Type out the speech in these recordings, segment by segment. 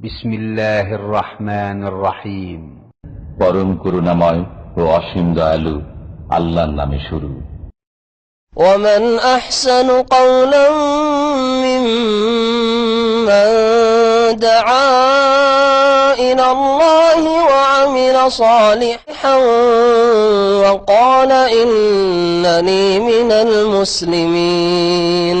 بسم الله الرحمن الرحيم পরম করুণাময় ও অসীম দয়ালু আল্লাহর নামে শুরু ومن أحسن قولا ممن دعا إلى الله وعمل صالحا وقال إنني من المسلمين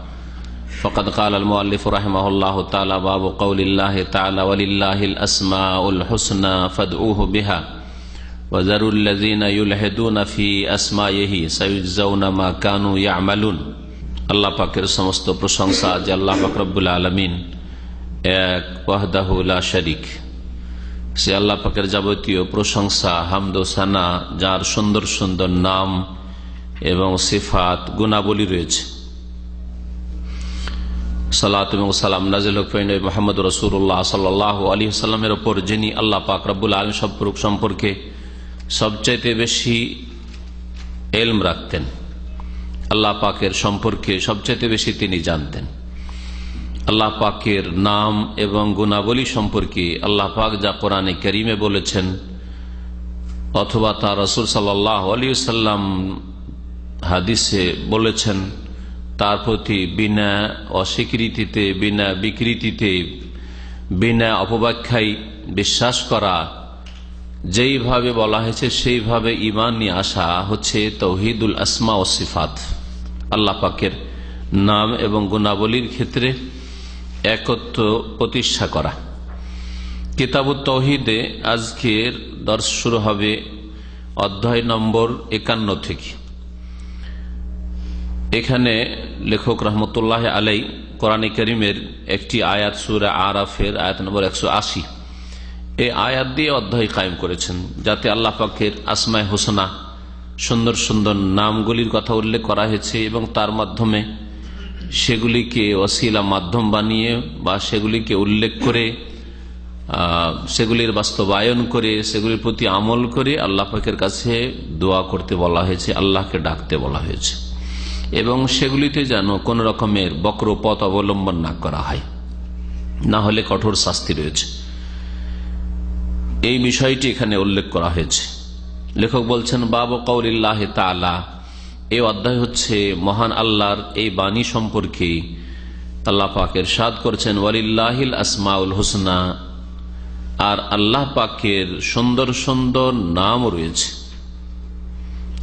فقد قال المؤلف رحمه الله تعالى باب قول الله تعالى ولله الأسماء الحسنى فادعوه بها وذروا الذين يلحدون في أسمائه سيجزون ما كانوا يعملون আল্লাহ পাকের সমস্ত প্রশংসা যে আল্লাহ পাক রব্বুল আলমিন এক ওয়াহদাহুল্লা শরিক সে আল্লাহ পাকের যাবতীয় প্রশংসা হামদ ও সানা যার সুন্দর সুন্দর নাম এবং সিফাত গুণাবলী রয়েছে সালাত এবং সালাম নাজিল মোহাম্মদ রসুল্লাহ সাল্লাহ আলী সাল্লামের ওপর, যিনি আল্লাহ পাক রব্বুল আলম সম্পর্কে সবচাইতে বেশি এলম রাখতেন, আল্লাহ পাকের সম্পর্কে সবচাইতে বেশি তিনি জানতেন। আল্লাহ পাকের নাম এবং গুণাবলী সম্পর্কে আল্লাহ পাক যা কোরআনে করিমে বলেছেন, অথবা তার রসুল সাল্লাহ আলী সাল্লাম হাদিসে বলেছেন তার প্রতি বিনা অস্বীকৃতিতে, বিনা বিকৃতিতে, বিনা অপব্যাখ্যায় বিশ্বাস করা, যেইভাবে বলা হয়েছে সেইভাবে ইমান নিয়ে আসা হচ্ছে তৌহিদুল আসমা ও সিফাত। আল্লাহ পাকের নাম এবং গুণাবলীর ক্ষেত্রে একত্র প্রতিষ্ঠা করা। কিতাবুত তৌহিদে আজকের দর্শ শুরু হবে অধ্যায় নম্বর একান্ন থেকে। এখানে লেখক রহমতুল্লাহ আলাই কোরআন করিমের একটি আয়াত, সুরা আরাফের আয়াত নম্বর একশো আশি। এই আয়াত দিয়ে অধ্যায় কায়েম করেছেন, যাতে আল্লাহ পাকের আসমায় হোসনা, সুন্দর সুন্দর নামগুলির কথা উল্লেখ করা হয়েছে এবং তার মাধ্যমে সেগুলিকে অশিলা মাধ্যম বানিয়ে বা সেগুলিকে উল্লেখ করে সেগুলির বাস্তবায়ন করে, সেগুলির প্রতি আমল করে আল্লাহ পাকের কাছে দোয়া করতে বলা হয়েছে, আল্লাহকে ডাকতে বলা হয়েছে। এবং সেগুলিতে যেন কোন রকমের বক্র পথ অবলম্বন না করা হয়। না হলে কঠোর শাস্তি রয়েছে। এই বিষয়টি এখানে উল্লেখ করা হয়েছে। লেখক বলছেন, বাবু কৌরিল্লাহ তালা এই অধ্যায় হচ্ছে মহান আল্লাহর এই বাণী সম্পর্কে আল্লাহ পাকের সাদ করছেন, ওয়ালিল্লাহিল আসমাউল হোসনা আর আল্লাহ পাকের সুন্দর সুন্দর নাম রয়েছে।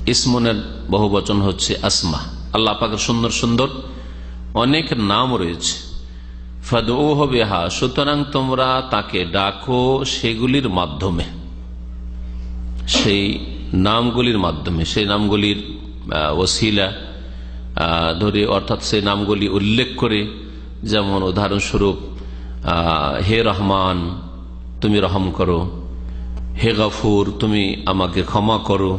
ইসমনের বহু বচন হচ্ছে আসমা। আল্লাহ পাকের সুন্দর সুন্দর অনেক নাম রয়েছে। ফাদু হবে হা সুতরাং তোমরা তাকে ডাকো সেগুলির মাধ্যমে। সেই নামগুলির মাধ্যমে, সেই নামগুলির ওসিলা ধরে অর্থাৎ সেই নামগুলি উল্লেখ করে যেমন উদাহরণস্বরূপ হে রহমান, তুমি রহম করো। হে গফুর, তুমি আমাকে ক্ষমা করো।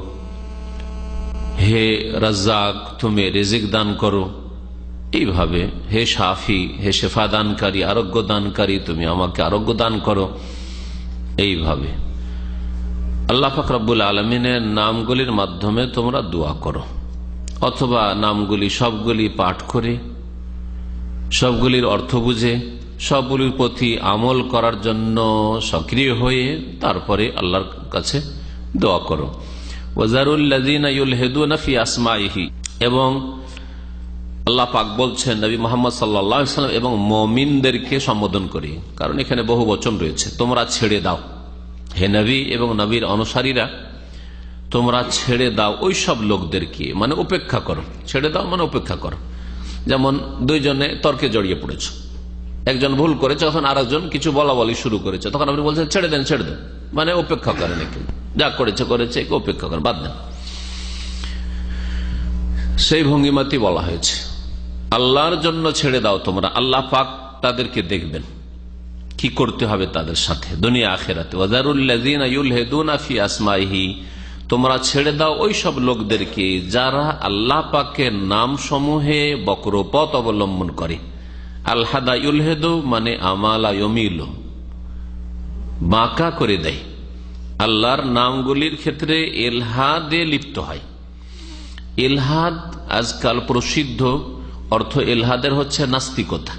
হে রাজ্জাক, তুমি রেজিক দান করো। এইভাবে হে সাফি হে শেফা দানকারী আরোগ্য দানকারী তুমি আমাকে আরোগ্য দান করো। এইভাবে আল্লাহ ফাকরাবুল আলমিনের নামগুলির মাধ্যমে তোমরা দোয়া করো। অথবা নামগুলি সবগুলি পাঠ করে, সবগুলির অর্থ বুঝে, সবগুলির প্রতি আমল করার জন্য সক্রিয় হয়ে তারপরে আল্লাহর কাছে দোয়া করো। এবং আল্লাহ পাক বলছেন, নবী মোহাম্মদ সাল্লাম এবং মমিনদেরকে সম্বোধন করি। কারণ এখানে বহু বচন রয়েছে। তোমরা ছেড়ে দাও। হে নবী এবং নবীর অনুসারীরা, তোমরা ছেড়ে দাও ওই সব লোকদেরকে। মানে উপেক্ষা করো। ছেড়ে দাও মানে উপেক্ষা করো। যেমন দুইজনে তর্কে জড়িয়ে পড়েছ। একজন ভুল করেছে, তখন আরেকজন কিছু বলা বলি শুরু করেছে। তখন আপনি বলছেন, ছেড়ে দেন ছেড়ে দেন। মানে উপেক্ষা করেন একটু যা করেছে করেছে, একে অপেক্ষা করেন, বাদ দেন। সেই ভঙ্গিমাতি বলা হয়েছে। আল্লাহর জন্য ছেড়ে দাও তোমরা, আল্লাহ পাক তাদেরকে দেখবেন। কি করতে হবে তাদের সাথে? দুনিয়া, আখেরাতে। আসমাইহি, তোমরা ছেড়ে দাও ওই সব লোকদেরকে যারা আল্লাহ পাকের নাম সমূহে বক্রপথ অবলম্বন করে। ইউলহেদু মানে আমালা বাঁকা করে দেয়। আল্লাহর নামগুলির ক্ষেত্রে এলহাদে লিপ্ত হয়। এলহাদ আজকাল প্রসিদ্ধ, অর্থ এলহাদের হচ্ছে নাস্তিকতা।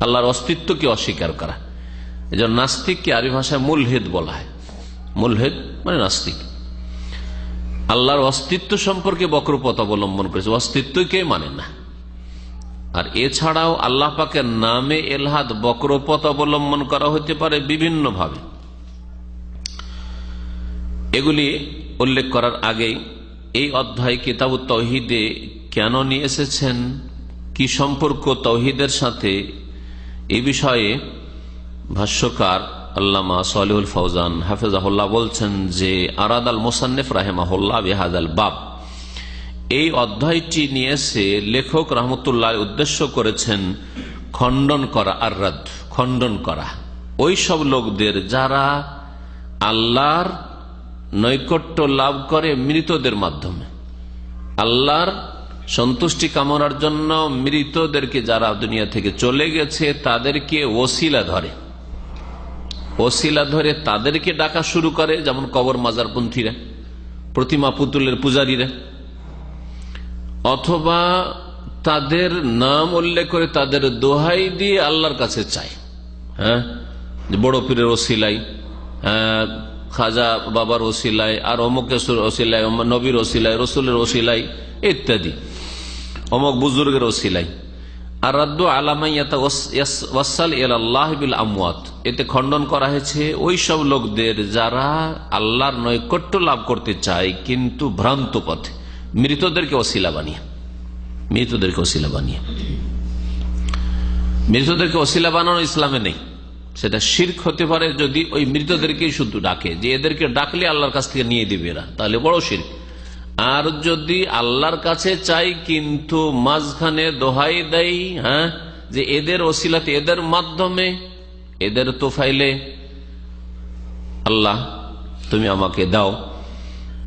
আল্লাহর অস্তিত্বকে অস্বীকার করা। এই জন্য নাস্তিককে আরবি ভাষায় মূলহেদ বলা হয়। মূলহেদ মানে নাস্তিক। আল্লাহর অস্তিত্ব সম্পর্কে বক্রপথ অবলম্বন করেছে। অস্তিত্বকে মানে না। আর এছাড়াও আল্লাহ পাকের নামে এলহাদ বক্রপথ অবলম্বন করা হতে পারে বিভিন্ন ভাবে এগুলি উল্লেখ করার আগেই এই অধ্যায় কিতাব তহিদে কেন নিয়ে এসেছেন? কি সম্পর্ক তৌহিদের সাথে? এ বিষয়ে ভাষ্যকার আল্লামা সালিহুল ফৌজান হাফেজাহুল্লাহ বলছেন যে, আরাদ আল মোসান্নেফ রাহেমাহুল্লাহ বেহাদ আল বাব। এই অধ্যায়টি নিয়ে এসে লেখক রহমতুল্লাহ উদ্দেশ্য করেছেন খণ্ডন করা আর খণ্ডন করা। ওই সব লোকদের যারা আল্লাহর নৈকট্য লাভ করে মৃতদের মাধ্যমে। আল্লাহর সন্তুষ্টি কামনার জন্য মৃতদেরকে যারা দুনিয়া থেকে চলে গেছে, তাদেরকে ওসিলা ধরে। ওসিলা ধরে তাদেরকে ডাকা শুরু করে, যেমন কবর মাজারপন্থীরা, প্রতিমা পুতুলের পূজারীরা। অথবা তাদের নাম উল্লেখ করে তাদের দোহাই দিয়ে আল্লাহর কাছে চায়। হ্যাঁ? বড় পীরের ওসিলাই খাজা বাবার ওসিলাই আর অমুকেশ্বর ওসিলাই নবীর ওসিলাই রসুলের ওসিলাই ইত্যাদি। অমক বুজুর্গের ওসিলাই আর রাদ্দ আলামাইয়াতা আমওয়াত। এতে খণ্ডন করা হয়েছে ওই সব লোকদের যারা আল্লাহর নৈকট্য লাভ করতে চায়, কিন্তু ভ্রান্ত পথে। মৃতদেরকে অশিলা বানিয়ে। মৃতদেরকে অশিলা বানিয়ে। মৃতদেরকে অশিলা বানানো ইসলামে নেই। সেটা শির্ক হতে পারে যদি ওই মৃতদেরকেই শুধু ডাকে। যে এদেরকে ডাকলে আল্লাহর কাছ থেকে নিয়ে দিবে এরা, তাহলে বড় শির্ক। আর যদি আল্লাহর কাছে চাই কিন্তু মাঝখানে দোহাই দেয় হ্যাঁ যে এদের ওসিলাতে, এদের মাধ্যমে, এদের তো ফাইলে আল্লাহ, তুমি আমাকে দাও,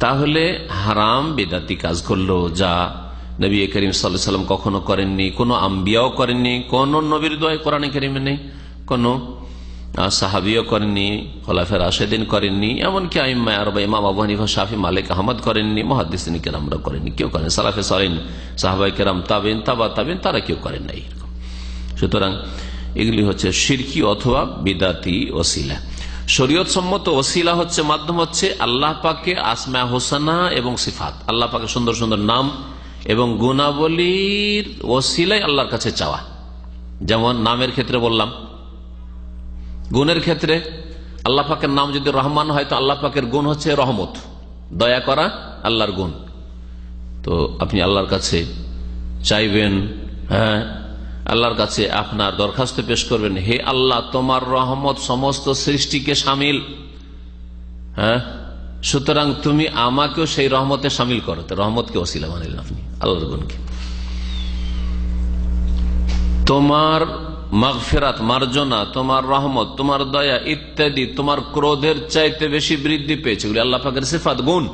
তাহলে হারাম বেদাতি কাজ করল যা নবী করিম সাল্লাম কখনো করেননি, কোন আম্বিয়াও করেননি, কোন নবীর দোয় কোরআন করিমে নেই, কোন সাহাবিও করেননি খোলাফের আশেদিন করেননি, এমনকি আইম্মা আরবা, ইমাম আবু হানিফা, শাফি, মালিক আহমদ করেননি মহাদিসিন কেরামরা করেননি, কেউ করেন সালাফে সরেন সাহাবাই কেরাম, তাবেন, তাবা তাবেন, তারা কেউ করেন না এরকম। সুতরাং এগুলি হচ্ছে সিরকি অথবা বিদাতি ওসিলা। শরীয়ত সম্মত ওসিলা হচ্ছে মাধ্যম হচ্ছে আল্লাহ পাকে আসমা হোসানা এবং সিফাত। আল্লাহ পাকে সুন্দর সুন্দর নাম এবং গুণাবলীর ওসিলাই আল্লাহর কাছে চাওয়া। যেমন নামের ক্ষেত্রে বললাম গুণের ক্ষেত্রে আল্লাহ পাকের নাম যদি রহমান হয়, তো আল্লাহ পাকের গুণ হচ্ছে রহমত। দয়া করা আল্লাহর গুণ। তো আপনি আল্লাহর কাছে চাইবেন হ্যাঁ আল্লাহর কাছে আপনার দরখাস্ত পেশ করবেন, হে আল্লাহ, তোমার রহমত সমস্ত সৃষ্টিকে সামিল। হ্যাঁ সুতরাং তুমি আমাকেও সেই রহমতে সামিল করো। তো রহমতকে অসিলা মানিলেন আপনি, আল্লাহর গুণকে। তোমার মাগফেরাত মার্জনা তোমার রহমত, তোমার দয়া ইত্যাদি তোমার ক্রোধের চাইতে বেশি বৃদ্ধি পেয়েছে। এগুলি আল্লাহ পাকের সিফাত, গুণ।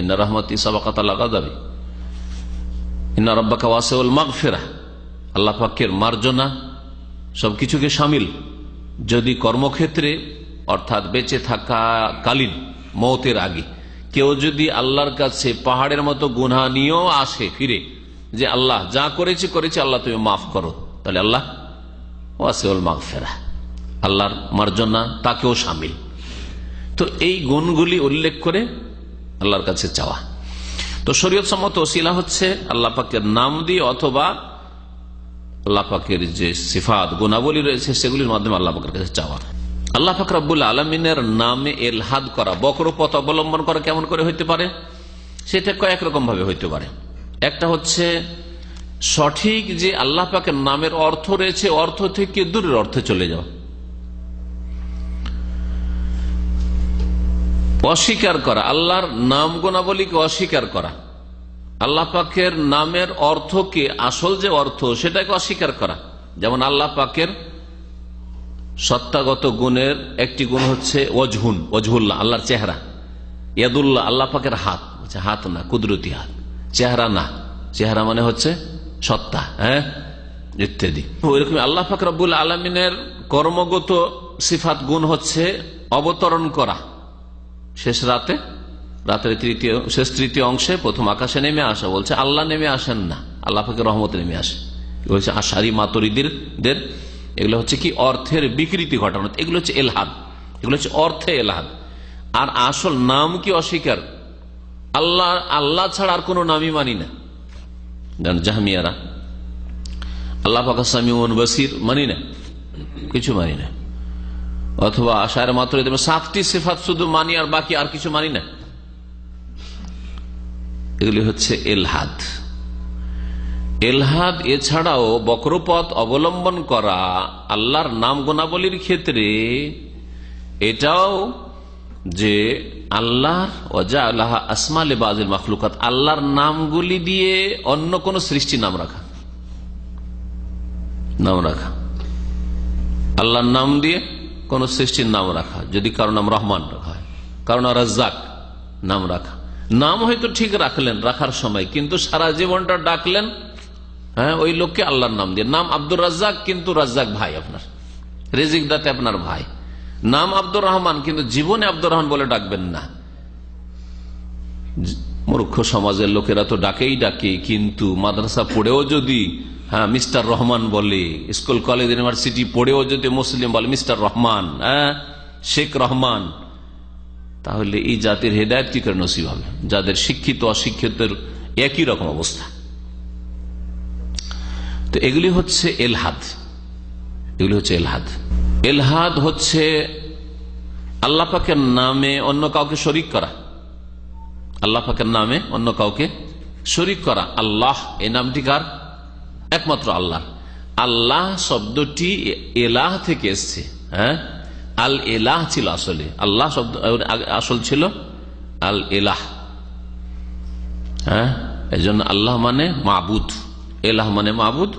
ইন্না রহমত সাবাকাত আল্লাহ কাদাবি ইন্না রব্বাকা ওয়াসেউল মাগফেরা। আল্লাহ পাকের মার্জনা সবকিছুকে সামিল। যদি কর্মক্ষেত্রে, অর্থাৎ বেঁচে থাকা কালীন মৌতের আগে, কেউ যদি আল্লাহর কাছে পাহাড়ের মতো গুনা নিয়েও আসে ফিরে, যে আল্লাহ যা করেছে করেছে, আল্লাহ তুমি মাফ করো। তাহলে আল্লাহ মাগফেরা, আল্লাহর মার্জনা তাকেও সামিল। তো এই গুণগুলি উল্লেখ করে আল্লাহর কাছে চাওয়া। তো শরীয়ত সম্মত ওসিলা হচ্ছে আল্লাহ পাকের নাম দিয়ে অথবা আল্লাহ পাকের যে সিফাত, গুণাবলী রয়েছে সেগুলির মাধ্যমে আল্লাহ পাকের কাছে চাওয়া। আল্লাহ পাক আলমিনের নামে এলহাদ করা বক্র পথ অবলম্বন করা কেমন করে হইতে পারে? সেটা কয়েক রকম ভাবে হইতে পারে। একটা হচ্ছে সঠিক যে আল্লাহ পাকের নামের অর্থ রয়েছে, অর্থ থেকে দূরের অর্থে চলে যাওয়া অস্বীকার করা, আল্লাহর নাম গোনাবলীকে অস্বীকার করা। আল্লাহ পাকের নামের অর্থকে আসল যে অর্থ, সেটাকে অস্বীকার করা। যেমন আল্লাহ পাকের সত্তাগত গুণের একটি গুণ হচ্ছে অজহুন ওজহুল্লাহ, আল্লাহর চেহারা। ইয়াদুল্লাহ, আল্লাহ পাকের হাত হাত না, কুদরতি হাত। চেহারা না, চেহারা মানে হচ্ছে সত্তা হ্যাঁ? ইত্যাদি। ওইরকম আল্লাহ পাক রব্বুল আলমিনের কর্মগত সিফাত গুণ হচ্ছে অবতরণ করা। শেষ রাতে, রাতের তৃতীয়, শেষ তৃতীয় অংশে প্রথম আকাশে নেমে আসা, বলছে, আল্লাহ নেমে আসেন না। আল্লাহ পাকে রহমত নেমে আসে। বলছে, আশারি মাতরিদের, দের, এগুলো হচ্ছে কি অর্থের বিকৃতি ঘটানো। এগুলো হচ্ছে এলহাদ। এগুলো হচ্ছে অর্থে এলহাদ। আর আসল নাম কি অস্বীকার? আল্লাহ আল্লাহ ছাড়া আর কোনো নামই মানি না। জাহামিয়ারা আল্লাহ পাকাসামি বসির মানি না। কিছু মানি না। অথবা আশার মাত্র সাতটি সেফাত শুধু মানি আর বাকি আর কিছু মানি না। এগুলি হচ্ছে এলহাদ। এলহাদ এছাড়াও বক্রপথ অবলম্বন করা আল্লাহর নাম গোনাবলীর ক্ষেত্রে এটাও যে আল্লাহ ওজা আল্লাহ আসমাল বাজিল মখলুকাত, আল্লাহর নামগুলি দিয়ে অন্য কোন সৃষ্টি নাম রাখা। নাম রাখা। আল্লাহর নাম দিয়ে কোন সৃষ্টির নাম রাখা। যদি কারও নাম রহমান রাখা হয়, কারও নাম রাজ্জাক, নাম রাখা। নাম হয়তো ঠিক রাখলেন রাখার সময়, কিন্তু সারা জীবনটা ডাকলেন হ্যাঁ ওই লোককে আল্লাহর নাম দিয়ে। নাম আব্দুর রাজ্জাক, কিন্তু রাজ্জাক ভাই আপনার। রেজিক দাতে আপনার ভাই। নাম আব্দুর রহমান, কিন্তু জীবনে আব্দুর রহমান বলে ডাকবেন না। মূর্খ সমাজের লোকেরা তো ডাকেই ডাকে, কিন্তু মাদ্রাসা পড়েও যদি হ্যাঁ মিস্টার রহমান বলে, স্কুল, কলেজ, ইউনিভার্সিটি পড়েও যদি মুসলিম বলে মিস্টার রহমান হ্যাঁ শেখ রহমান, তাহলে এই জাতির হেদায়ত কি করে নসিব হবে? যাদের শিক্ষিত, অশিক্ষিতের একই রকম অবস্থা। তো এগুলি হচ্ছে এলহাদ। এগুলি হচ্ছে এলহাদ। এলহাদ হচ্ছে আল্লাহ পাকের নামে অন্য কাউকে শরিক করা। আল্লাহ পাকের নামে অন্য কাউকে শরিক করা। আল্লাহ, এই নামটি কার? একমাত্র আল্লাহ। আল্লাহ শব্দটি এলাহ থেকে এসছে হ্যাঁ? আল এলাহ ছিল আসলে। আল্লাহ শব্দ, আসল ছিল আল এলাহ হ্যাঁ? এই জন্য আল্লাহ মানে মাহবুদ এলাহ মানে মাহবুদ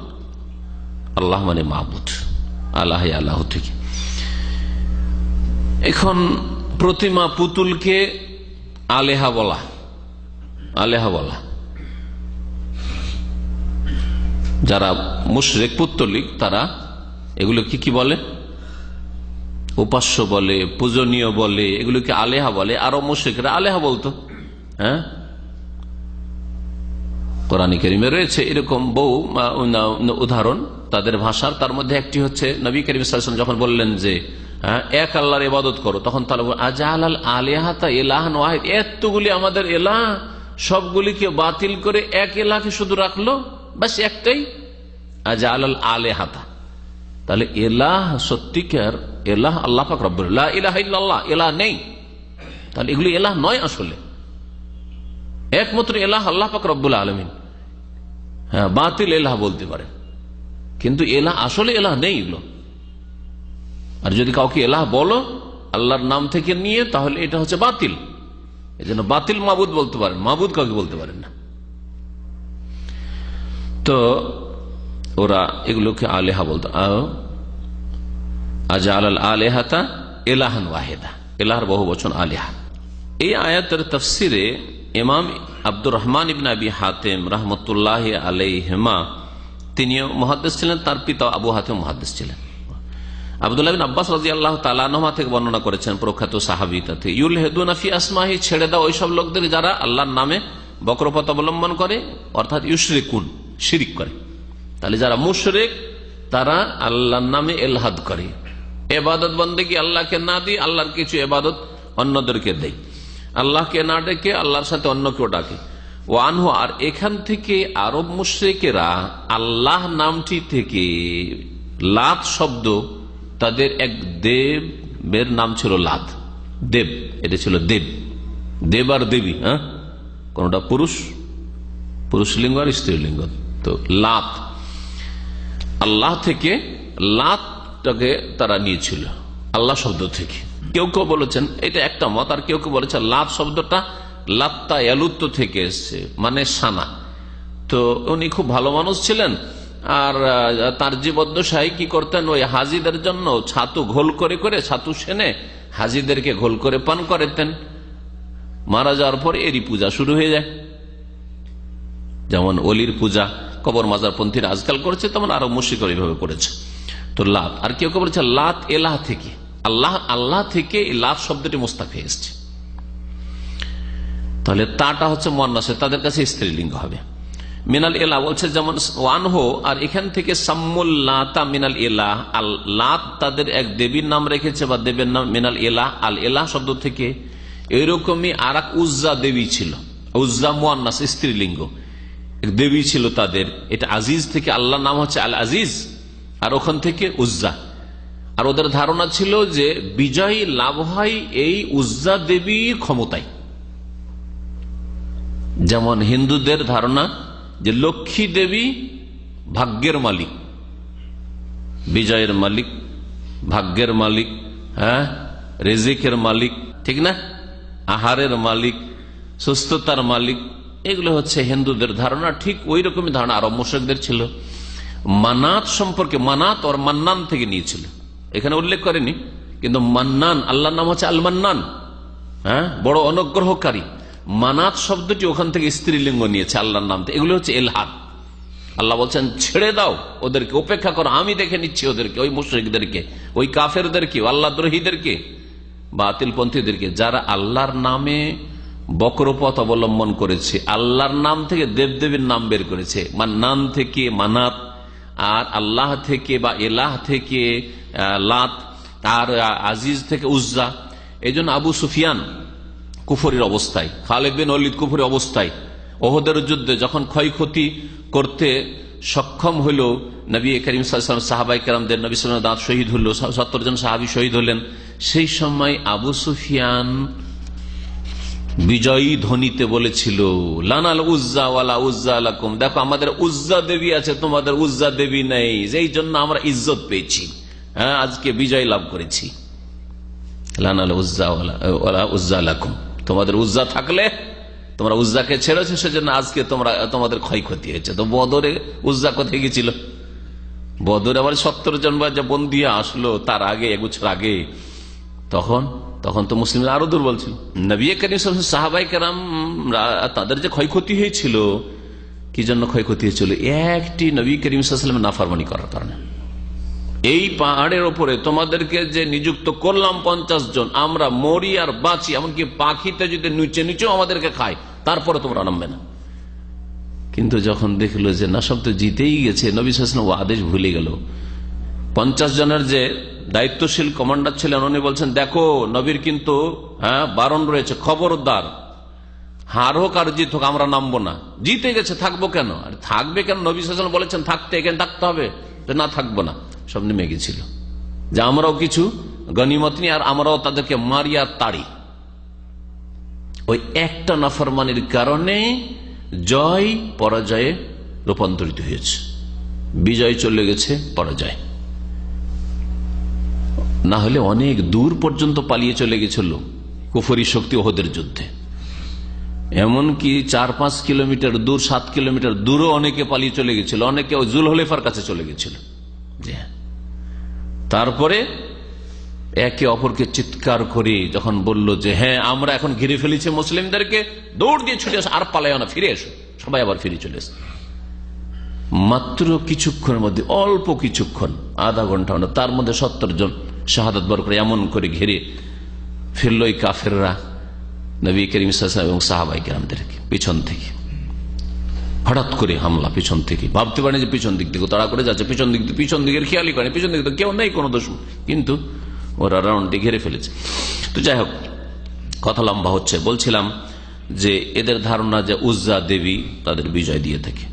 আল্লাহ মানে মাহবুদ আল্লাহ আল্লাহ থেকে। এখন প্রতিমা পুতুলকে আলেহা বলা আলেহা বলা। যারা মুশরেক পুত্তলিক তারা এগুলো কি কি বলে? উপাস্য বলে, পূজনীয় বলে, এগুলোকে আলেহা বলে। আরও মুশ্রিকরা আলেহা বলতো হ্যাঁ? কোরআন করিমে রয়েছে এরকম বহু উদাহরণ। তাদের ভাষার, তার মধ্যে একটি হচ্ছে নবী করিম যখন বললেন যে এক আল্লাহর ইবাদত করো, তখন তারা আজাল আলেহাতা এলাহ ওয়াহিদ এতগুলি আমাদের এলাহ সবগুলিকে বাতিল করে এক এলাকে শুধু রাখল বাস একটাই আজা আল আলেহাতা তাহলে এলাহ সত্যিকার এলাহ আল্লাহ পাক রব্বুল্লাহ ইলাহ এলাহ নেই। তাহলে এগুলি এলাহ নয় আসলে। একমাত্র এলাহ আল্লাহ পাক রব্বুল আলমিন। হ্যাঁ বাতিল এলাহ বলতে পারে কিন্তু এলাহ আসলে এলাহ নেই এগুলো। আর যদি কাউকে এলাহ বলো, আল্লাহর নাম থেকে নিয়ে, তাহলে এটা হচ্ছে বাতিল। এই জন্য বাতিল মাবুদ বলতে পারেন। মাবুদ কাউকে বলতে পারেন না। তো, ওরা এগুলোকে আলেহা বলতো। আজ আল আলেহাতা এলাহান ওয়াহেদা। এলাহার বহু বচন আলেহা। এই আয়াতের তফসিরে ইমাম আব্দুর রহমান ইবিন আবি হাতেম রহমতুল্লাহ আলাইহেমা, তিনিও মহাদ্দেশ ছিলেন, তার পিতা আবু হাতেম মহাদ্দেশ ছিলেন। আব্বাস আল্লাহ থেকে বর্ণনা করেছেন প্রখ্যাত ইউল ছেড়ে দাও লোকদের যারা আল্লাহর নামে করে, অর্থাৎ শিরিক করে। তাহলে যারা মুশরেক, তারা আল্লাহর নামে এলহাদ করে। এবাদত বন্দে কি আল্লাহকে না দিয়ে আল্লাহর কিছু এবাদত অন্যদেরকে দেয় আল্লাহকে না ডেকে আল্লাহর সাথে অন্য কেউ ডাকে। ও আনহু, আর এখান থেকে আরব মুশ্রেকেরা আল্লাহ নামটি থেকে লাত শব্দ, তাদের এক দেবের নাম ছিল লাত। দেব, এটা ছিল দেব। দেব আর দেবী হ্যাঁ? কোনটা পুরুষ? পুরুষ লিঙ্গ আর স্ত্রীলিঙ্গ তো লাত। আল্লাহ থেকে লাতটাকে তারা নিয়েছিল, আল্লাহ শব্দ থেকে। কেউ কেউ বলেছেন এটা একটা মত, আর কেউ কেউ বলেছেন লাত শব্দটা লাত্তা এলুত্ত থেকে এসছে মানে সানা। তো উনি খুব ভালো মানুষ ছিলেন, আর তার জীবদ্দশাই কি করতেন, ওই হাজিদের জন্য ছাতু ঘোল করে করে, ছাতু সেনে হাজিদেরকে ঘোল করে পান করেতেন। মারা যাওয়ার পর এরই পূজা শুরু হয়ে যায়। যেমন অলির পূজা, কবর মাজার পন্থীরা আজকাল করেছে, তেমন আরও মুশিকর এইভাবে করেছে। তো লাত, আর কেউ কেউ বলেছে, লাত এলাহ থেকে। আল্লাহ আল্লাহ থেকে লাত শব্দটি মোস্তাক এসছে তাহলে তাটা হচ্ছে মন্নাসে তাদের কাছে স্ত্রীলিঙ্গ হবে। মিনাল এলা বলছে যেমন ওয়ানহো, আর এখান থেকে সাম্মুল্লাতা মিনাল এলা আল লাত তাদের এক দেবীর নাম রেখেছে বা দেবের নাম মিনাল এলা আল এলাহ শব্দ থেকে। এরকমই আর এক উজ্জা দেবী ছিল, উজ্জা মোয়ান্নাস, স্ত্রীলিঙ্গ। দেবী ছিল তাদের, এটা আজিজ থেকে আল্লাহ নাম হচ্ছে আল আজিজ, আর ওখান থেকে উজ্জা। আর ওদের ধারণা ছিল যে বিজয়ী লাভ হয় এই উজ্জা দেবীর ক্ষমতায়। যেমন হিন্দুদের ধারণা যে লক্ষ্মী দেবী ভাগ্যের মালিক, বিজয়ের মালিক, ভাগ্যের মালিক হ্যাঁ রেজিকের মালিক, ঠিক না? আহারের মালিক, সুস্থতার মালিক, এগুলো হচ্ছে হিন্দুদের ধারণা, ঠিক ওই রকমই ধারণা। আরব মোশেকদের ছিল। মানাত সম্পর্কে মানাত ওর মান্নান থেকে নিয়েছিল। এখানে উল্লেখ করেনি, কিন্তু মান্নান, আল্লাহর নাম হচ্ছে আল মান্নান হ্যাঁ? বড় অনুগ্রহকারী। মানাত শব্দটি ওখান থেকে স্ত্রীলিঙ্গ নিয়েছে আল্লাহর নাম। এগুলো হচ্ছে এলহাদ। আল্লাহ বলছেন, ছেড়ে দাও ওদেরকে, উপেক্ষা করো, আমি দেখে নিচ্ছি ওদেরকে, ওই মুশ্রিকদেরকে, ওই কাফেরদেরকে, আল্লাহ দ্রোহীদেরকে, বাতিলপন্থীদেরকে, যারা আল্লাহর নামে বক্রপথ অবলম্বন করেছে, আল্লাহর নাম থেকে দেবদেবীর নাম বের করেছে। মান্নান থেকে মানাত, আর আল্লাহ থেকে বা এলাহ থেকে লাত আর আজিজ থেকে উজ্জা। এই আবু সুফিয়ান কুফরির অবস্থায়, খালেদ বিন অলিদ কুফরি অবস্থায়, ওহদের যুদ্ধে যখন ক্ষয়ক্ষতি করতে সক্ষম হইল, নবী করিম সাল্লাম সাহাবাই কেরামদের নবী সাল্লাম দাঁত শহীদ হইল সত্তর জন সাহাবি শহীদ হলেন। সেই সময় আবু সুফিয়ান বিজয়ী ধ্বনিতে বলেছিল, লানাল উজ্জা ওয়ালা উজ্জা আলাকুম দেখো, আমাদের উজ্জা দেবী আছে, তোমাদের উজ্জা দেবী নেই, যেই জন্য আমরা ইজ্জত পেয়েছি। হ্যাঁ আজকে বিজয় লাভ করেছি। তোমাদের উজ্জা থাকলে তোমরা উজ্জাকে ছেড়েছো, সেজন্য আজকে তোমরা, তোমাদের ক্ষয়ক্ষতি হয়েছে। তো বদরে উজ্জা কোথায় গেছিল? বদরে আবার সত্তর জন বা বন্দিয়া আসলো, তার আগে এক বছর আগে। তখন তখন তো মুসলিমরা আরও দুর্বল ছিল। তাদের যে ক্ষয়ক্ষতি হয়েছিল, কি জন্য ক্ষয়ক্ষতি হয়েছিল? একটি নবী করিম নাফারমানি করার কারণে। এই পাহাড়ের ওপরে তোমাদেরকে যে নিযুক্ত করলাম পঞ্চাশ জন, আমরা মরি আর বাঁচি, এমনকি পাখিতে যদি নিচে নিচেও আমাদেরকে খায়, তারপরে তোমরা নামবে না। কিন্তু যখন দেখল যে না, সব তো জিতেই গেছে, নবী ও আদেশ ভুলে গেল। পঞ্চাশ জনের যে দায়িত্বশীল কমান্ডার ছিলেন, উনি বলছেন, দেখো, নবীর কিন্তু হ্যাঁ বারণ রয়েছে, খবরদার। হার হোক আর জিত হোক, আমরা নামবো না। জিতে গেছে, থাকব কেন? আর, থাকবে কেন? নবী সালাম বলেছেন, থাকতে, এখানে থাকতে হবে। না, থাকব না। সব নেমে গেছিল। যে আমরাও কিছু গনিমত নিয়ে আর আমরাও তাদেরকে মারিয়া তাড়ি। ওই একটা নাফরমানির কারণে জয়, পরাজয়ে রূপান্তরিত হয়েছে। বিজয় চলে গেছে, পরাজয়। না হলে অনেক দূর পর্যন্ত পালিয়ে চলে গেছিল কুফরি শক্তি ওহদের যুদ্ধে। এমনকি চার পাঁচ কিলোমিটার দূর, সাত কিলোমিটার দূরও অনেকে পালিয়ে চলে গেছিল, অনেকে জুল হলেফার কাছে চলে গেছিল। হ্যাঁ। তারপরে একে অপরকে চিৎকার করে যখন বলল যে হ্যাঁ আমরা এখন ঘিরে ফেলেছি মুসলিমদেরকে, দৌড় দিয়ে ছুটে আসো আর পালায় না, ফিরে এসো। সবাই আবার ফিরে চলে এসো। মাত্র কিছুক্ষণের মধ্যে, অল্প কিছুক্ষণ, আধা ঘণ্টা তার মধ্যে সত্তর জন শাহাদত বর করে এমন করে ঘিরে ফিরল কাফেররা, নবী করিম এবং সাহাবাই গ্রামদেরকে পিছন থেকে। হঠাৎ করে হামলা, পিছন থেকে। ভাবতে পারে যে পিছন দিক থেকে তাড়া করে যাচ্ছে, পিছন দিক পিছন দিকের খেয়ালই করে পিছন দিক থেকে কেউ নেই, কোনো দোষ কিন্তু ওরা রাউন্ডে ঘিরে ফেলেছে। তো যাই হোক, কথা লম্বা হচ্ছে। বলছিলাম যে এদের ধারণা যে উজ্জা দেবী তাদের বিজয় দিয়ে থাকে।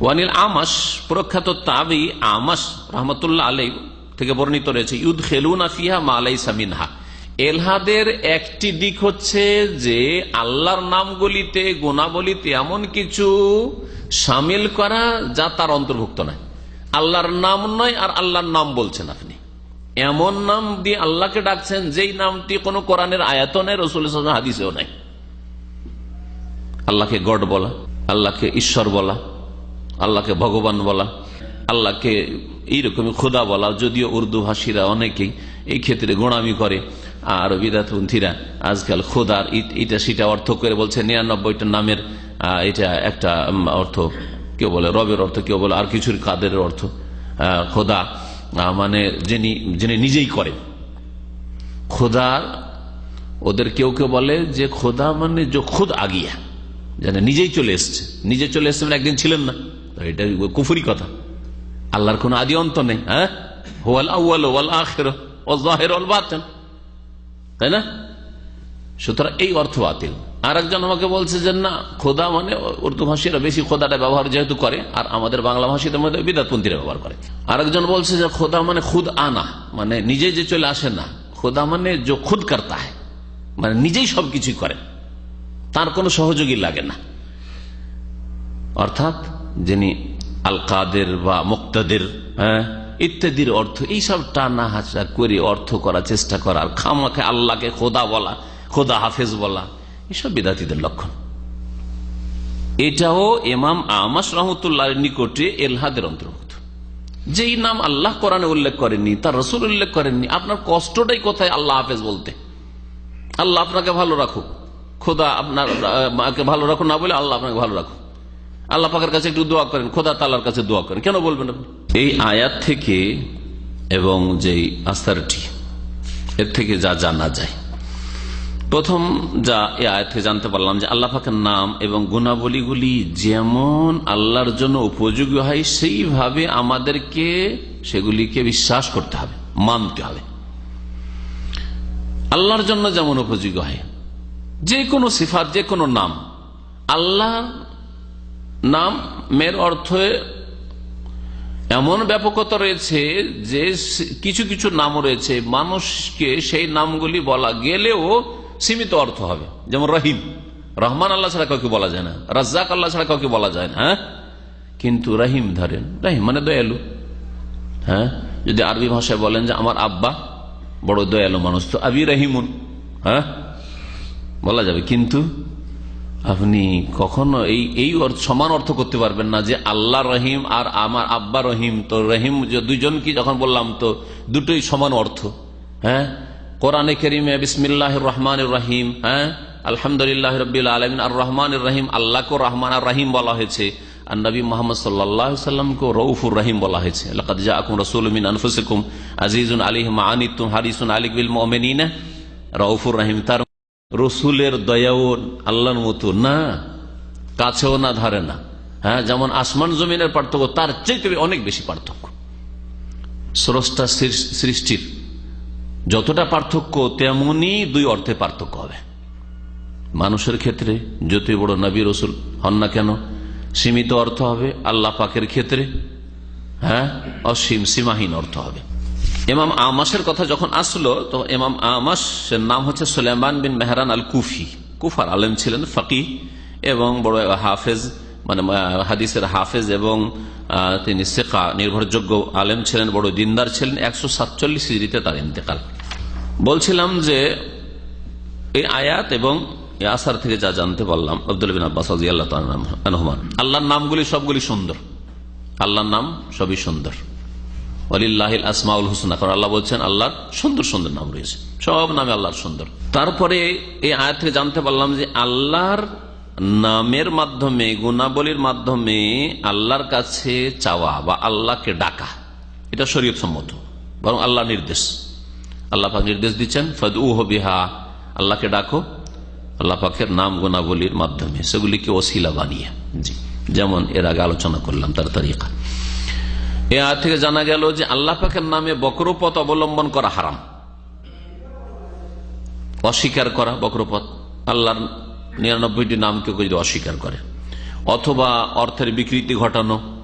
ওয়ানিল আমাস প্রখ্যাত তাবি আমাস রহমতুল্লাহ আলাই থেকে বর্ণিত রয়েছে ইউদ খেলুনা ফিহা মালাই সামিনহা এলহাদের একটি দিক হচ্ছে যে আল্লাহর নামগুলিতে, গুণাবলিতে এমন কিছু সামিল করা যা তার অন্তর্ভুক্ত নয়। আল্লাহর নাম নয় আর আল্লাহর নাম বলছেন আপনি। এমন নাম দিয়ে আল্লাহকে ডাকছেন, যেই নামটি কোন কোরআনের আয়াত নেই রসুল হাদিসেও নাই। আল্লাহকে গড বলা, আল্লাহকে ঈশ্বর বলা, আল্লাহকে ভগবান বলা, আল্লাহকে এইরকমই খোদা বলা, যদিও উর্দু ভাষীরা অনেকেই এই ক্ষেত্রে গোড়ামি করে। আর বিদাতপন্থীরা আজকাল খোদার এটা সেটা অর্থ করে বলছে নিরানব্বইটা নামের এটা একটা অর্থ, কেউ বলে রবের অর্থ, কেউ বলে আর কিছুর কাদের অর্থ। খোদা মানে যিনি যিনি নিজেই করেন। খোদার ওদের কেউ কেউ বলে যে খোদা মানে যে খুদ আগিয়া, যেন নিজেই চলে এসছে। নিজে চলে এসছে মানে একদিন ছিলেন না। এটা কুফুরি কথা। আল্লাহর কোন আদি অন্ত নেই হ্যাঁ? বাতেন। তাই না? সুতরাং এই অর্থ বাতিল। আর একজন আমাকে বলছে যে, না, খোদা মানে উর্দু ভাষীরা বেশি খোদাটা ব্যবহার যেহেতু করে, আর আমাদের বাংলা ভাষীদের মধ্যে বিদাতপন্থীরা ব্যবহার করে। আর একজন বলছে যে, খোদা মানে খুদ আনা মানে নিজে যে চলে আসে না। খোদা মানে যে খুদ করতা মানে নিজেই সবকিছু করে। তার কোনো সহযোগী লাগে না। অর্থাৎ যিনি আল কাদের বা মুক্তাদের হ্যাঁ ইত্যাদির অর্থ, এইসব টানা হাসা করে অর্থ করার চেষ্টা করা, আর খামাকে আল্লাহকে খোদা বলা, খোদা হাফেজ বলা, এসব বিদাতিদের লক্ষণ। এটাও এমাম আমাস রহমতুল্লাহ নিকটে এলহাদের অন্তর্ভুক্ত। যেই নাম আল্লাহ কোরআনে উল্লেখ করেননি, তার রসুল উল্লেখ করেননি, আপনার কষ্টটাই কোথায় আল্লাহ হাফেজ বলতে? আল্লাহ আপনাকে ভালো রাখুক, খোদা আপনার ভালো রাখুন না বলে আল্লাহ আপনাকে ভালো রাখুক। আল্লাহ পাকের কাছে একটু দোয়া করেন, খোদা তাল্লার কাছে দোয়া করেন, কেন বলবেন আপনি? এই আয়াত থেকে এবং যেই আস্থারটি এর থেকে যা জানা যায়। প্রথম যা এই আয়াত থেকে জানতে পারলাম যে আল্লাহ পাকের নাম এবং গুণাবলীগুলি যেমন আল্লাহর জন্য উপযোগী হয়, সেইভাবে আমাদেরকে সেগুলিকে বিশ্বাস করতে হবে, মানতে হবে। আল্লাহর জন্য যেমন উপযোগী হয়, যে কোনো সিফাত, যে কোনো নাম আল্লাহ নাম, মের অর্থে এমন ব্যাপকতা রয়েছে যে কিছু কিছু নাম রয়েছে। মানুষকে সেই নামগুলি বলা গেলেও সীমিত অর্থ হবে। যেমন রহিম। রহমান আল্লাহ ছাড়া কাউকে বলা যায় না। রাজ্জাক আল্লাহ ছাড়া কাউকে বলা যায় না হ্যাঁ? কিন্তু রহিম ধরেন। রহিম মানে দয়ালু হ্যাঁ? যদি আরবি ভাষায় বলেন যে আমার আব্বা বড় দয়ালু মানুষ, তো আবি রহিমুন হ্যাঁ? বলা যাবে। কিন্তু আপনি কখনো এই এই সমান অর্থ করতে পারবেন না যে আল্লাহ রহিম আর আমার আব্বা রহিম। তো রহিম যে দুইজন কি যখন বললাম তো দুটোই সমান অর্থ। হ্যাঁ? কোরআনে করিমে বিসমিল্লাহ রহমান রহিম হ্যাঁ? আলহামদুলিল্লাহ রবিল আলমিন, আর রহমান রহিম আল্লাহকে রহমান আর রহিম বলা হয়েছে। আর নবী মোহাম্মদ সাল্লাহ সাল্লামকে রৌফুর রহিম বলা হয়েছে। লকাত জাকুম রসুল মিন আনফুসিকুম আলিহিম আনিতুম রৌফুর রহিম, তার রসুলের দয়াও আল্লাহর মতো না, কাছেও না, ধারে না। হ্যাঁ যেমন আসমান জমিনের পার্থক্য, তার চাইতে অনেক বেশি পার্থক্য। স্রষ্টা সৃষ্টির যতটা পার্থক্য, তেমনি দুই অর্থে পার্থক্য হবে। মানুষের ক্ষেত্রে, যতই বড় নবী, রসুল হন না কেন, সীমিত অর্থ হবে আল্লাহ পাকের ক্ষেত্রে। হ্যাঁ অসীম সীমাহীন অর্থ হবে। এমাম আমাসের কথা যখন আসলো, তো এমাম আমাসের নাম হচ্ছে সুলেমান বিন মেহরান আল কুফি কুফার আলেম ছিলেন, ফকি, এবং বড় হাফেজ মানে হাদিসের হাফেজ এবং তিনি শেখা নির্ভরযোগ্য আলেম ছিলেন, বড় দিনদার ছিলেন, একশো সাতচল্লিশ হিজড়িতে তার ইন্তেকাল। বলছিলাম যে, এই আয়াত এবং আসার থেকে যা জানতে পারলাম, আব্দুল বিন আব্বাস আল্লাহ আল্লাহর নামগুলি সবগুলি সুন্দর। আল্লাহর নাম সবই সুন্দর। অলিল্লাহিল আসমাউল হুসনা। কারণ আল্লাহ বলছেন, আল্লাহর সুন্দর সুন্দর নাম রয়েছে। সব নামে আল্লাহর সুন্দর। তারপরে এই আয়াত থেকে জানতে পারলাম যে আল্লাহর নামের মাধ্যমে, গুণাবলীর মাধ্যমে আল্লাহর কাছে চাওয়া বা আল্লাহকে ডাকা, এটা শরীয়ত সম্মত। বরং আল্লাহ নির্দেশ। আল্লাহ নির্দেশ দিচ্ছেন ফদ উহ বিহা, আল্লাহকে ডাকো। আল্লাহ নাম গুণাবলীর মাধ্যমে। সেগুলিকে ওসিলা বানিয়ে। জি। যেমন এর আগে আলোচনা করলাম, তার তারিকা এ আয় থেকে জানা গেল যে আল্লাহ পাকের নামে বক্রপথ অবলম্বন করা হারাম। অস্বীকার করা বক্রপথ। আল্লাহর নিরানব্বইটি নামকে যদি অস্বীকার করে। অথবা অর্থের বিকৃতি ঘটানো,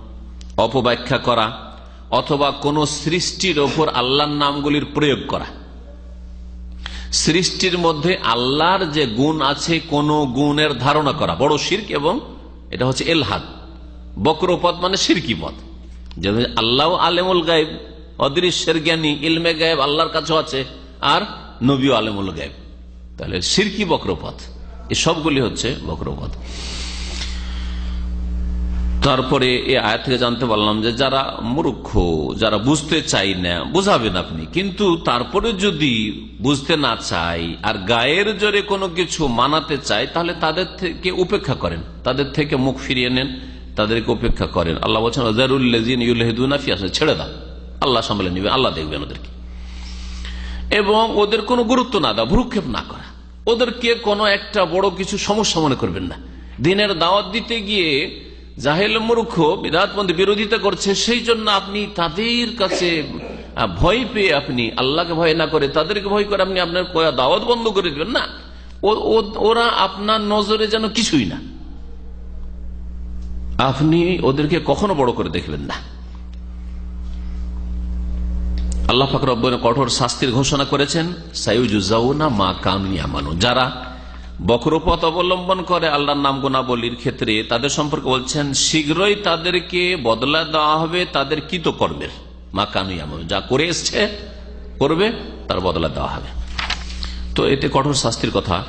অপব্যাখ্যা করা, অথবা কোন সৃষ্টির ওপর আল্লাহর নামগুলির প্রয়োগ করা। সৃষ্টির মধ্যে আল্লাহর যে গুণ আছে, কোন গুণের ধারণা করা। বড় শির্ক এবং এটা হচ্ছে এলহাদ। বক্রপথ মানে সিরকি পথ। আল্লাহ আলেমুল গাইব অদৃশ্যের জ্ঞানী, ইলমে গায়েব, আল্লাহর কাছেও আছে, আর নবী আলমুল গায়েব। তাহলে সিরকি বক্রপথ সবগুলি হচ্ছে বক্রপথ। তারপরে এই আয়াত থেকে জানতে পারলাম যে যারা মূর্খ, যারা বুঝতে চাই না, বুঝাবেন আপনি, কিন্তু তারপরে যদি বুঝতে না চাই আর গায়ের জোরে কোনো কিছু মানাতে চাই তাহলে তাদের থেকে উপেক্ষা করেন, তাদের থেকে মুখ ফিরিয়ে নেন তাদেরকে উপেক্ষা করেন। আল্লাহ বলছেন ছেড়ে দাও। আল্লাহ সামলে নিবে, আল্লাহ দেখবেন ওদেরকে। এবং ওদের কোনো গুরুত্ব না দাও, ভ্রুক্ষেপ না করা। ওদেরকে কোনো একটা বড় কিছু সমস্যা মনে করবেন না। দিনের দাওয়াত দিতে গিয়ে জাহেল মূর্খ বিরাটপন্থী বিরোধিতা করছে, সেই জন্য আপনি তাদের কাছে ভয় পেয়ে আপনি আল্লাহকে ভয় না করে, তাদেরকে ভয় করে আপনি আপনার দাওয়াত বন্ধ করে দেবেন না। ওরা আপনার নজরে যেন কিছুই না। আপনি ওদেরকে কখনো বড় করে দেখবেন না। আল্লাহ ফাকর কঠোর শাস্তির ঘোষণা করেছেন সাইউজুজাউনা মা কানুয়া মানু যারা বক্রপথ অবলম্বন করে আল্লাহর নাম গুণাবলীর ক্ষেত্রে তাদের সম্পর্কে বলছেন, শীঘ্রই তাদেরকে বদলা দেওয়া হবে তাদের কৃতকর্মের। মা কানুয়া মানু যা করে এসছে, করবে, তার বদলা দেওয়া হবে। তো এতে কঠোর শাস্তির কথা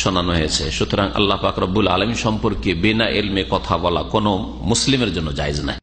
শোনানো হয়েছে। সুতরাং আল্লাহ পাক আলমী সম্পর্কে বিনা এলমে কথা বলা কোনো মুসলিমের জন্য জায়জ নাই